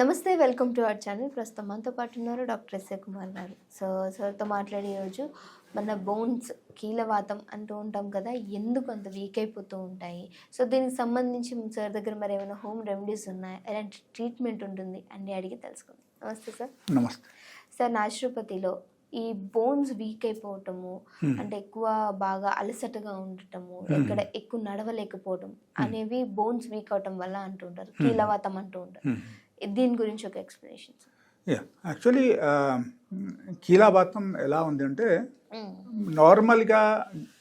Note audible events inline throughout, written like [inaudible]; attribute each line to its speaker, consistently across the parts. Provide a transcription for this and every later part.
Speaker 1: నమస్తే welcome to our channel. ప్రస్తుతం మనతో పాటు ఉన్నారు డాక్టర్ ఎస్ఏ కుమార్ గారు. సో సార్తో మాట్లాడే రోజు మన బోన్స్ కీలవాతం అంటూ ఉంటాం కదా ఎందుకు అంత వీక్ అయిపోతూ ఉంటాయి? సో దీనికి సంబంధించి సార్ దగ్గర మరి ఏమైనా హోమ్ రెమెడీస్ ఉన్నాయా? ఎలాంటి ట్రీట్మెంట్ ఉంటుంది అన్ని అడిగి తెలుసుకుందాం. నమస్తే సార్.
Speaker 2: నమస్తే.
Speaker 1: సార్ నాచురోపతిలో ఈ బోన్స్ వీక్ అయిపోవటము. అంటే ఎక్కువ బాగా అలసటగా ఉండటము ఎక్కడ ఎక్కువ నడవలేకపోవటం అనేవి బోన్స్ వీక్ అవటం వల్ల అంటుంటారు కీలవాతం అంటూ ఉంటారు. దీని గురించి ఒక ఎక్స్ప్లెనేషన్
Speaker 2: యా యాక్చువల్లీ కీలాబాతం ఎలా ఉంది అంటే నార్మల్గా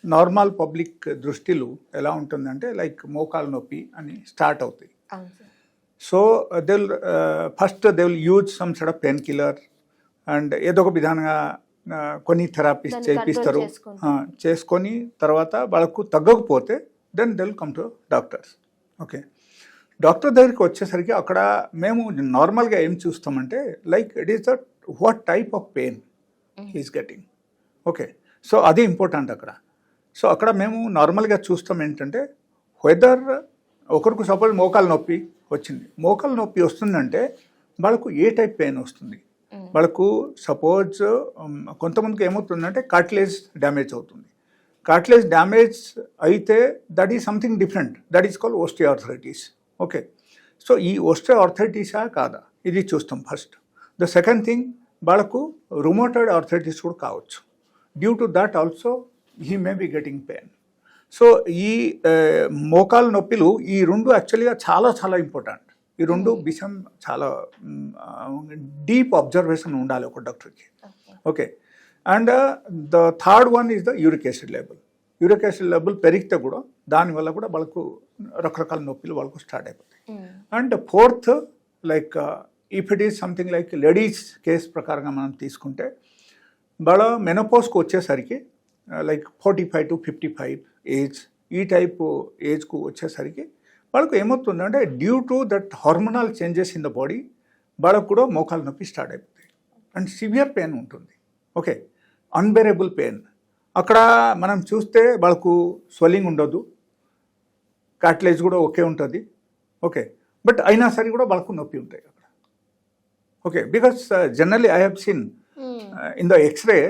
Speaker 2: నార్మల్ పబ్లిక్ దృష్టిలో ఎలా ఉంటుందంటే లైక్ మోకాలు నొప్పి అని స్టార్ట్ అవుతాయి. So they will first they will use some sort of painkiller and ఏదో ఒక విధానంగా ఆ, కొన్ని థెరపీస్. ఆ, చేసుకొని తర్వాత వాళ్ళకు తగ్గకపోతే then they will come to doctors okay doctor దగ్గరికి వచ్చేసరికి అక్కడ మేము నార్మల్గా ఏం చూస్తామంటే like it is the what type of pain is getting. Okay. So అది ఇంపార్టెంట్ అక్కడ. సో అక్కడ మేము నార్మల్గా చూస్తాం ఏంటంటే వెదర్ ఒకరికి సపోజ్ మోకాలు నొప్పి వచ్చింది. మోకాలు నొప్పి వస్తుందంటే వాళ్ళకు ఏ టైప్ పెయిన్ వస్తుంది? వాళ్ళకు సపోజ్ కొంతమందికి ఏమవుతుందంటే కార్టిలేజ్ డ్యామేజ్ అవుతుంది. కార్టిలేజ్ డ్యామేజ్ అయితే that is something different. That is call osteoarthritis okay. So ఈ ఓస్టియార్థరైటిసా కాదా? ఇది చూస్తాం ఫస్ట్. ద సెకండ్ థింగ్ వాళ్ళకు రుమోటెడ్ ఆర్థరైటిస్ కూడా కావచ్చు. Due to that also he may be getting pain. So ఈ మోకాలు నొప్పిలు ఈ రెండు యాక్చువల్గా చాలా చాలా ఇంపార్టెంట్. ఈ రెండు విషయం చాలా డీప్ అబ్జర్వేషన్ ఉండాలి ఒక డాక్టర్కి. Okay. And the third one is the uric acid level. Uric acid level పెరిగితే కూడా దానివల్ల కూడా వాళ్ళకు రకరకాల నొప్పులు వాళ్ళకు స్టార్ట్ అయిపోతాయి. And fourth like if it is something like ladies case ప్రకారంగా మనం తీసుకుంటే వాళ్ళ మెనోపోస్కి వచ్చేసరికి like forty five to fifty five age ఈ టైప్ ఏజ్కు వచ్చేసరికి వాళ్ళకు ఏమవుతుందంటే due to that hormonal changes in the body వాళ్ళకు కూడా మోకాలు నొప్పి స్టార్ట్ అయిపోతాయి. అండ్ సివియర్ పెయిన్ ఉంటుంది. ఓకే అన్బెరబుల్ పెయిన్ అక్కడ మనం చూస్తే వాళ్ళకు స్వెల్లింగ్ ఉండదు. కార్టిలేజ్ కూడా ఒకే ఉంటుంది. ఓకే బట్ అయినా సరే కూడా వాళ్ళకు నొప్పి ఉంటాయి అక్కడ. Okay because generally I have seen in the x-ray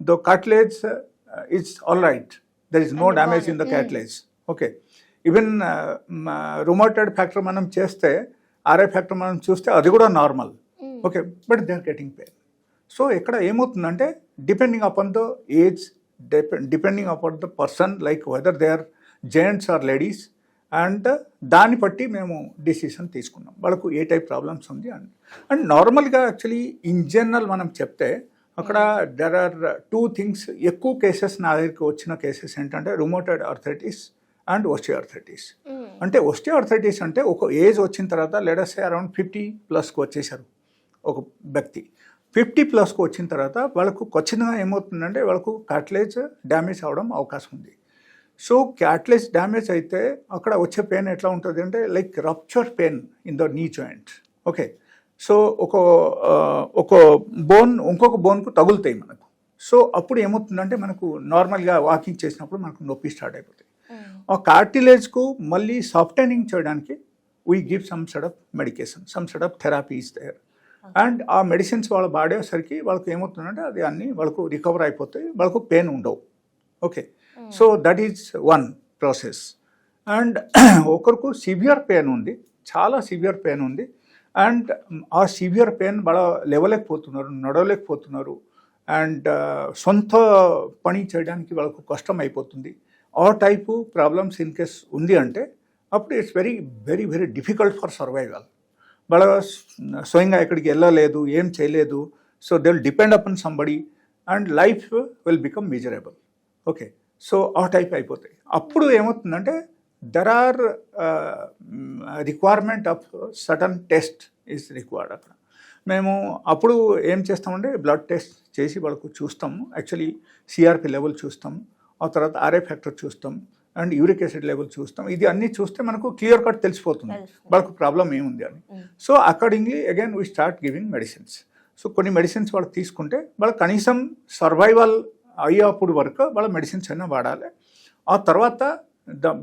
Speaker 2: the cartilage uh, is all right. There is no
Speaker 1: And
Speaker 2: damage in the
Speaker 1: gone.
Speaker 2: cartilage. Okay. Even rheumatoid factor మనం చేస్తే ఆర్ఐ ఫ్యాక్టర్ మనం చూస్తే అది కూడా normal okay but they are getting pain so ఇక్కడ ఏమవుతుందంటే depending upon the age depending upon the person like whether they are gents or ladies and దాన్ని బట్టి మేము డిసిషన్ తీసుకున్నాం. వాళ్ళకు ఏ టైప్ ప్రాబ్లమ్స్ ఉంది అండ్ అండ్ నార్మల్గా యాక్చువల్లీ ఇన్ జనరల్ మనం చెప్తే అక్కడ దెర్ ఆర్ టూ థింగ్స్ ఎక్కువ కేసెస్ నా దగ్గరికి వచ్చిన కేసెస్ ఏంటంటే రుమోటెడ్ ఆర్థరైటిస్ అండ్ ఆర్థరైటిస్ అంటే ఆర్థరైటిస్ అంటే ఒక ఏజ్ వచ్చిన తర్వాత లెడసే అరౌండ్ ఫిఫ్టీ ప్లస్కి వచ్చేసారు ఒక వ్యక్తి. ఫిఫ్టీ ప్లస్కి వచ్చిన తర్వాత వాళ్ళకు ఖచ్చితంగా ఏమవుతుందంటే వాళ్ళకు కార్టిలేజ్ డ్యామేజ్ అవ్వడం అవకాశం ఉంది. సో క్యాట్లెస్ డ్యామేజ్ అయితే అక్కడ వచ్చే పెయిన్ ఎట్లా ఉంటుంది అంటే like rupture pain in the knee joint okay so ఒక ఒక బోన్ ఇంకొక బోన్కు తగులుతాయి మనకు. సో అప్పుడు ఏమవుతుందంటే మనకు నార్మల్గా వాకింగ్ చేసినప్పుడు మనకు నొప్పి స్టార్ట్ అయిపోతాయి. ఆ కార్టిలేజ్కు మళ్ళీ సాఫ్టెనింగ్ చేయడానికి we give some sort of medication some sort of therapies there and ఆ మెడిసిన్స్ వాళ్ళు వాడేసరికి వాళ్ళకి ఏమవుతుందంటే అది అన్నీ వాళ్ళకు రికవర్ అయిపోతాయి వాళ్ళకు పెయిన్ ఉండవు. Okay so that is one process. And [clears throat] ఒకరికి సివియర్ పెయిన్ ఉంది చాలా సివియర్ పెయిన్ ఉంది. అండ్ ఆ సివియర్ పెయిన్ వాళ్ళ లేవలేకపోతున్నారు నడవలేకపోతున్నారు. అండ్ సొంత పని చేయడానికి వాళ్ళకు కష్టం అయిపోతుంది. ఆ టైపు ప్రాబ్లమ్స్ ఇన్ కేస్ ఉంది అంటే అప్పుడు it's very very very difficult for survival. వాళ్ళ స్వయంగా ఎక్కడికి వెళ్ళలేదు ఏం చేయలేదు. So they will depend upon somebody and life will become miserable. Okay. So ఆ టైప్ అయిపోతాయి. అప్పుడు ఏమవుతుందంటే there are requirement of certain test is required అక్కడ. మేము అప్పుడు ఏం చేస్తామంటే బ్లడ్ టెస్ట్ చేసి వాళ్ళకు చూస్తాము యాక్చువల్లీ సిఆర్పి లెవెల్ చూస్తాము ఆ తర్వాత ఆర్ఏ ఫ్యాక్టర్ చూస్తాం. అండ్ యూరిక్ యాసిడ్ లెవెల్ చూస్తాం. ఇది అన్నీ చూస్తే మనకు క్లియర్ కట్ తెలిసిపోతుంది. వాళ్ళకు ప్రాబ్లం ఏముంది అని. So accordingly again we start giving medicines so కొన్ని మెడిసిన్స్ వాళ్ళు తీసుకుంటే వాళ్ళు కనీసం సర్వైవల్ అయ్యేప్పుడు వరకు వాళ్ళ మెడిసిన్స్ అయినా వాడాలి. ఆ తర్వాత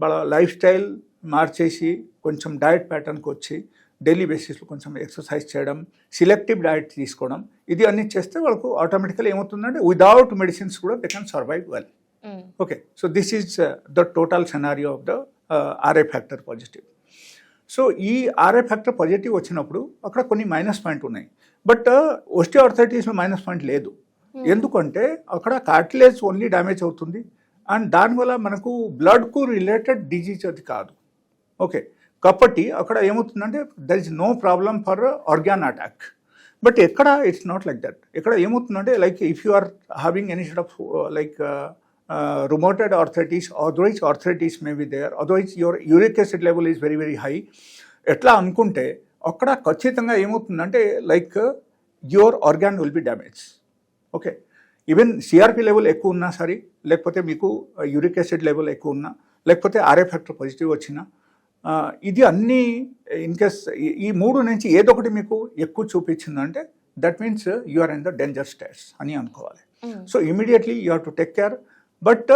Speaker 2: వాళ్ళ లైఫ్ స్టైల్ మార్చేసి కొంచెం డయట్ ప్యాటర్న్కి వచ్చి డైలీ బేసిస్లో కొంచెం ఎక్సర్సైజ్ చేయడం సిలెక్టివ్ డైట్ తీసుకోవడం ఇది అన్ని చేస్తే వాళ్ళకు ఆటోమేటికల్ ఏమవుతుందంటే విదౌట్ మెడిసిన్స్ కూడా they can survive well. Okay. So this is the total scenario of the RA factor positive. So ఈ ఆర్ఏ ఫ్యాక్టర్ పాజిటివ్ వచ్చినప్పుడు అక్కడ కొన్ని మైనస్ పాయింట్ ఉన్నాయి. బట్ ఒస్టియోఆర్థరైటిస్లో మైనస్ పాయింట్ లేదు. Hmm. ఎందుకంటే అక్కడ కార్టిలేజ్ ఓన్లీ డ్యామేజ్ అవుతుంది. అండ్ దానివల్ల మనకు బ్లడ్కు రిలేటెడ్ డిజీజ్ అది కాదు. ఓకే కాబట్టి అక్కడ ఏమవుతుందంటే there is no problem for organ attack but ఎక్కడ ఇట్స్ నాట్ లైక్ దట్ ఇక్కడ ఏమవుతుందంటే like if you are having any set of like rheumatoid arthritis otherwise arthritis may be there otherwise your uric acid level is very very high ఎట్లా అనుకుంటే అక్కడ ఖచ్చితంగా ఏమవుతుందంటే like your organ will be damage okay. Even CRP level ఎక్కువ ఉన్నా సరే లేకపోతే మీకు యూరిక్ యాసిడ్ లెవెల్ ఎక్కువ ఉన్నా లేకపోతే ఆర్ఏ ఫ్యాక్టర్ పాజిటివ్ వచ్చినా ఆ, ఇది అన్నీ ఇన్ కేస్ ఈ మూడు నుంచి ఏదో ఒకటి మీకు ఎక్కువ చూపించిందంటే that means you are in the danger states అని అనుకోవాలి. So immediately you have to take care but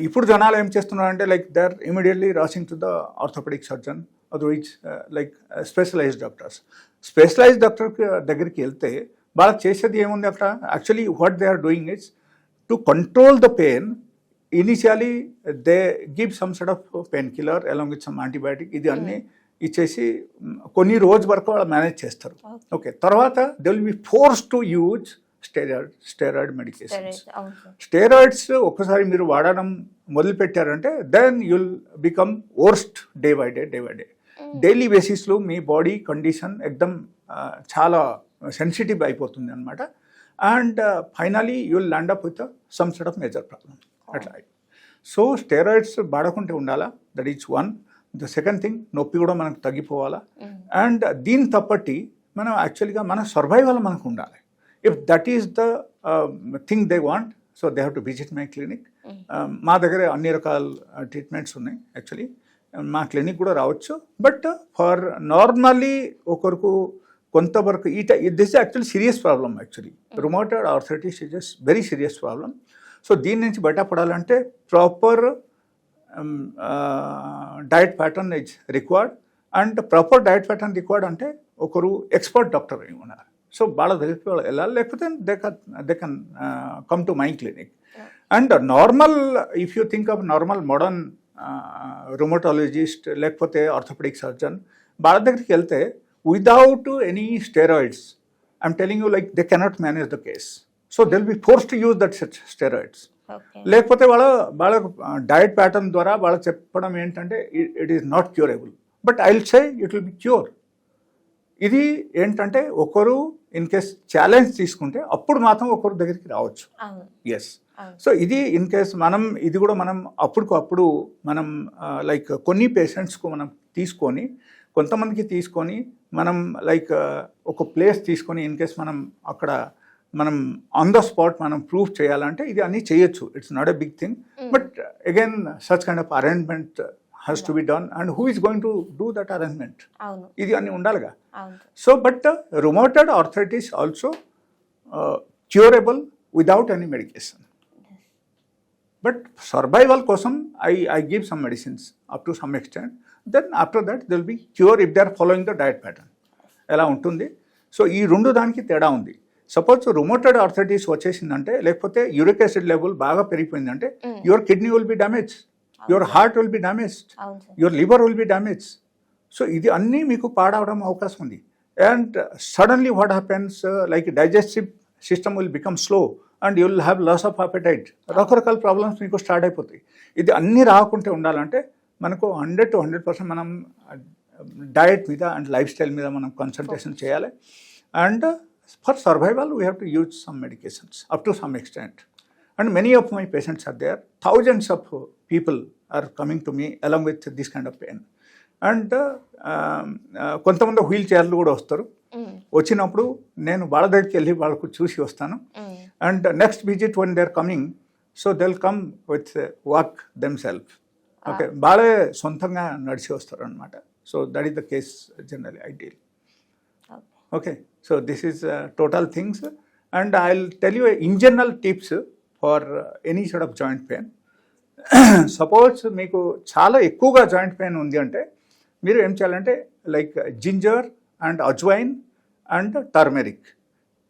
Speaker 2: ఇప్పుడు జనాలు ఏం చేస్తున్నారంటే like they are immediately rushing to the orthopedic surgeon otherwise like specialized doctors specialized doctor దగ్గరికి వెళ్తే వాళ్ళకి చేసేది ఏముంది అక్కడ? Actually what they are doing it's to control the pain initially they give some set of painkiller along with some antibiotic ఇది అన్నీ ఇచ్చేసి మ్, కొన్ని రోజు వరకు వాళ్ళు మేనేజ్ చేస్తారు. ఓకే తర్వాత they will be force to use steroid steroid medications steroids ఒక్కసారి మీరు వాడడం మొదలు పెట్టారంటే then you'll become worst day by day day by day daily బేసిస్లో మీ బాడీ కండిషన్ ఎక్దమ్ చాలా సెన్సిటివ్ అయిపోతుంది అనమాట and finally you'll land up with some set of major problem అట్లా సో స్టెరాయిడ్స్ వాడకుంటే ఉండాలా that is one the second thing నొప్పి కూడా మనకు తగ్గిపోవాలా. అండ్ దీని తప్పట్టి మనం యాక్చువల్గా మన సర్వైవల్ మనకు ఉండాలి. If that is the thing they want so they have to visit my clinic. మా దగ్గర అన్ని రకాల ట్రీట్మెంట్స్ ఉన్నాయి యాక్చువల్లీ మా క్లినిక్ కూడా రావచ్చు. బట్ ఫర్ నార్మల్లీ ఒకరికి కొంతవరకు ఈ this actually serious problem actually. Rheumatoid arthritis is just very serious problem. So దీని నుంచి బయటపడాలంటే proper diet pattern is required. And proper diet pattern required అంటే ఒకరు ఎక్స్పర్ట్ డాక్టర్ అయి ఉన్నారు. సో వాళ్ళ దగ్గరికి వాళ్ళు వెళ్ళాలి లేకపోతే they can they can come to my clinic. And normal if you think of normal modern rheumatologist లేకపోతే ఆర్థోపెడిక్ సర్జన్ వాళ్ళ దగ్గరికి వెళ్తే without any steroids I'm telling you like they cannot manage the case so they'll be force to use that steroids
Speaker 1: okay
Speaker 2: లేకపోతే వాళ్ళ వాళ్ళ diet pattern ద్వారా వాళ్ళు చెప్పడం ఏంటంటే it is not curable but I will say it will be cure ఇది ఏంటంటే ఒకరు ఇన్ కేస్ ఛాలెంజ్ తీసుకుంటే అప్పుడు మాత్రం ఒకరు దగ్గరికి రావచ్చు. ఎస్ సో ఇది ఇన్ కేస్ మనం ఇది కూడా మనం అప్పుడుకు అప్పుడు మనం లైక్ కొన్ని పేషెంట్స్కు మనం తీసుకొని కొంతమందికి తీసుకొని మనం లైక్ ఒక ప్లేస్ తీసుకొని ఇన్ కేస్ మనం అక్కడ మనం ఆన్ ద స్పాట్ మనం ప్రూఫ్ చేయాలంటే ఇది అన్నీ చేయొచ్చు. It's not a big thing but again such kind of arrangement has to be done and who is going to do that arrangement ఇది అన్నీ ఉండాలిగా. So but rheumatoid arthritis also curable without any medication but survival కోసం I I give some medicines up to some extent then after that they'll be cure if they are following the diet pattern ఎలా ఉంటుంది? So ఈ రెండు దానికి తేడా ఉంది. Suppose రుమోటెడ్ arthritis వచ్చేసిందంటే లేకపోతే uric acid level బాగా పెరిగిపోయిందంటే your kidney will be damage your heart will be damage your liver will be damage so ఇది అన్నీ మీకు పాడవడం అవకాశం ఉంది. And suddenly what happens like digestive system will become slow and you will have loss of appetite రకరకాల problems మీకు start అయిపోతాయి. ఇది అన్నీ రాకుంటే ఉండాలంటే మనకు హండ్రెడ్ టు హండ్రెడ్ పర్సెంట్ మనం డయట్ మీద అండ్ లైఫ్ స్టైల్ మీద మనం కాన్సన్ట్రేషన్ చేయాలి. And for survival we have to use some medications up to some extent and many of my patients are there thousands of people are coming to me along with this kind of pain and కొంతమంది wheel చైర్లు కూడా వస్తారు.
Speaker 1: మ్మ్.
Speaker 2: వచ్చినప్పుడు నేను వాళ్ళ దగ్గరికి వెళ్ళి వాళ్ళకు చూసి వస్తాను. And next visit one they are coming so they'll come with walk them self okay వాళ్ళే సొంతంగా నడిచి వస్తారు అనమాట so that is the case generally I deal
Speaker 1: okay
Speaker 2: is uh, total things, and I'll tell you in general tips for uh, any sort of joint pain. [clears throat] Suppose మీకు చాలా ఎక్కువగా joint pain ఉంది అంటే మీరు ఏం చేయాలంటే like ginger and ajwain and turmeric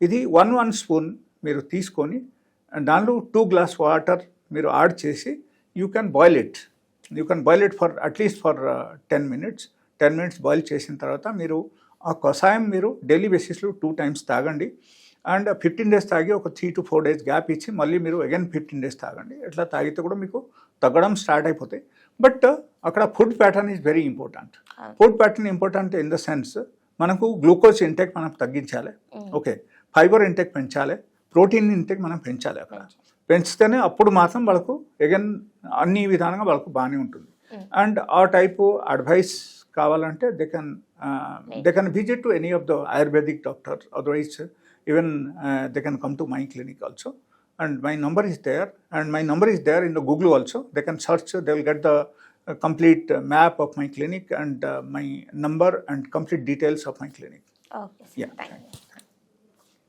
Speaker 2: ఇది one one spoon మీరు తీసుకొని దానిలో టూ గ్లాస్ వాటర్ మీరు యాడ్ చేసి you can boil it you can boil it for atleast for ten minutes ten minutes boil చేసిన తర్వాత మీరు ఆ కషాయం మీరు డైలీ బేసిస్లో టూ టైమ్స్ తాగండి. అండ్ ఫిఫ్టీన్ డేస్ తాగి ఒక three to four days gap ఇచ్చి మళ్ళీ మీరు అగైన్ ఫిఫ్టీన్ డేస్ తాగండి. ఇట్లా తాగితే కూడా మీకు తగ్గడం స్టార్ట్ అయిపోతాయి. బట్ అక్కడ food pattern is very important food pattern important in the sense మనకు గ్లూకోజ్ ఇంటెక్ మనం తగ్గించాలి. ఓకే ఫైబర్ ఇంటెక్ పెంచాలి. ప్రోటీన్ ఇంటెక్ మనం పెంచాలి అక్కడ. పెంచితేనే అప్పుడు మాత్రం వాళ్ళకు ఎగన్ అన్ని విధానంగా వాళ్ళకు బాగానే ఉంటుంది. అండ్ ఆ టైపు అడ్వైస్ కావాలంటే they can they can visit to any of the ayurvedic doctor otherwise even they can come to my clinic also and my number is there and my number is there in the Google also they can search they will get the complete map of my clinic and my number and complete details of my
Speaker 1: clinic
Speaker 2: yeah
Speaker 1: thank you